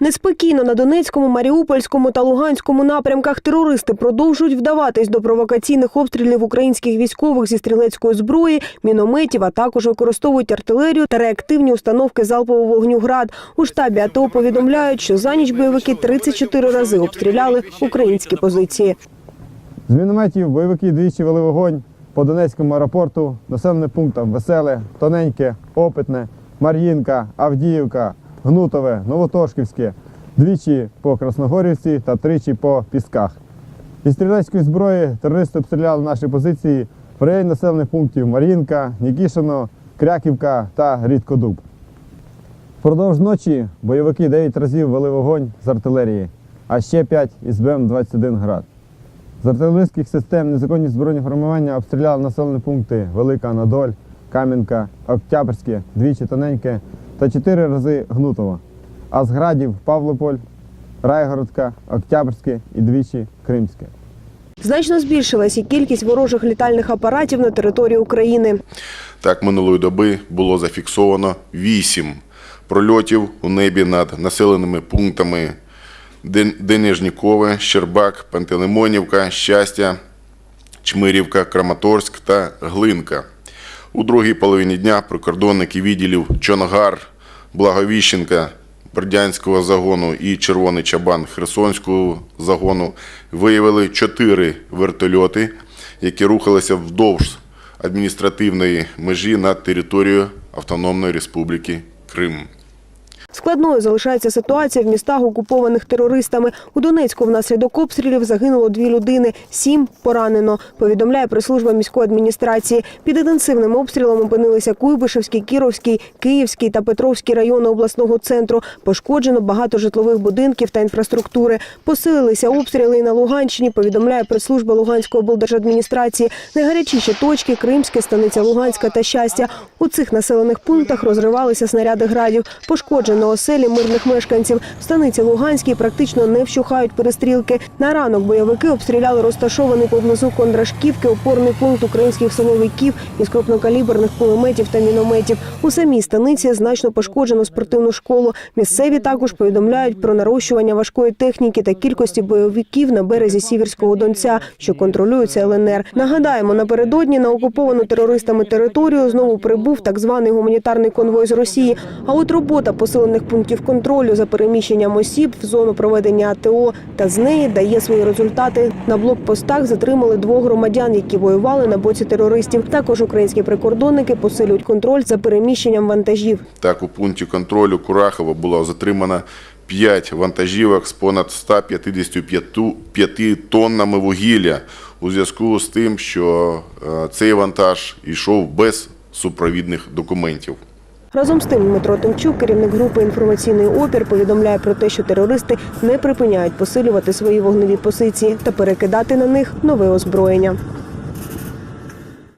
Неспокійно на Донецькому, Маріупольському та Луганському напрямках терористи продовжують вдаватись до провокаційних обстрілів українських військових зі стрілецької зброї, мінометів, а також використовують артилерію та реактивні установки залпового вогню «Град». У штабі АТО повідомляють, що за ніч бойовики 34 рази обстріляли українські позиції. З мінометів бойовики двічі вели вогонь по Донецькому аеропорту, населеним пунктам Веселе, Тоненьке, Опитне, Мар'їнка, Авдіївка, Гнутове, Новотошківське, двічі по Красногорівці та тричі по Пісках. Із стрілецької зброї терористи обстріляли наші позиції в районі населених пунктів Мар'їнка, Нікішино, Кряківка та Рідкодуб. Впродовж ночі бойовики 9 разів вели вогонь з артилерії, а ще 5 із БМ-21 «Град». З артилерійських систем незаконні збройні формування обстріляли населені пункти Велика Надоль, Кам'янка, Октябрське, двічі Тоненьке та чотири рази Гнутово. А з градів Павлополь, Райгородка, Октябрське і двічі Кримське. Значно збільшилась і кількість ворожих літальних апаратів на території України. Так, минулої доби було зафіксовано 8 прольотів у небі над населеними пунктами Денежнікове, Щербак, Пантелеймонівка, Щастя, Чмирівка, Краматорськ та Глинка. У другій половині дня прикордонники відділів Чонгар, Благовіщенка, Бердянського загону і Червоний Чабан Херсонського загону виявили чотири вертольоти, які рухалися вдовж адміністративної межі над територією Автономної Республіки Крим. Складною залишається ситуація в містах, окупованих терористами. У Донецьку внаслідок обстрілів загинуло дві людини, сім поранено. Повідомляє прес-служба міської адміністрації. Під інтенсивним обстрілом опинилися Куйбишевський, Кіровський, Київський та Петровський райони обласного центру. Пошкоджено багато житлових будинків та інфраструктури. Посилилися обстріли і на Луганщині. Повідомляє прес-служба Луганської облдержадміністрації. Найгарячіші точки Кримське, станиця Луганська та щастя. У цих населених пунктах розривалися снаряди градів. Пошкоджено оселі мирних мешканців. В станиці Луганській практично не вщухають перестрілки. На ранок бойовики обстріляли розташований поблизу Кондрашківки опорний пункт українських силовиків із крупнокаліберних кулеметів та мінометів. У самій станиці значно пошкоджено спортивну школу. Місцеві також повідомляють про нарощування важкої техніки та кількості бойовиків на березі Сіверського Донця, що контролюється ЛНР. Нагадаємо, напередодні на окуповану терористами територію знову прибув так званий гуманітарний конвой з Росії. А от робота посилених пунктів контролю за переміщенням осіб в зону проведення АТО та з неї дає свої результати. На блокпостах затримали двох громадян, які воювали на боці терористів. Також українські прикордонники посилюють контроль за переміщенням вантажів. Так, у пункті контролю Курахова було затримано 5 вантажівок з понад 155 тоннами вугілля у зв'язку з тим, що е, цей вантаж йшов без супровідних документів. Разом з тим Дмитро Тимчук, керівник групи інформаційний опір, повідомляє про те, що терористи не припиняють посилювати свої вогневі позиції та перекидати на них нове озброєння.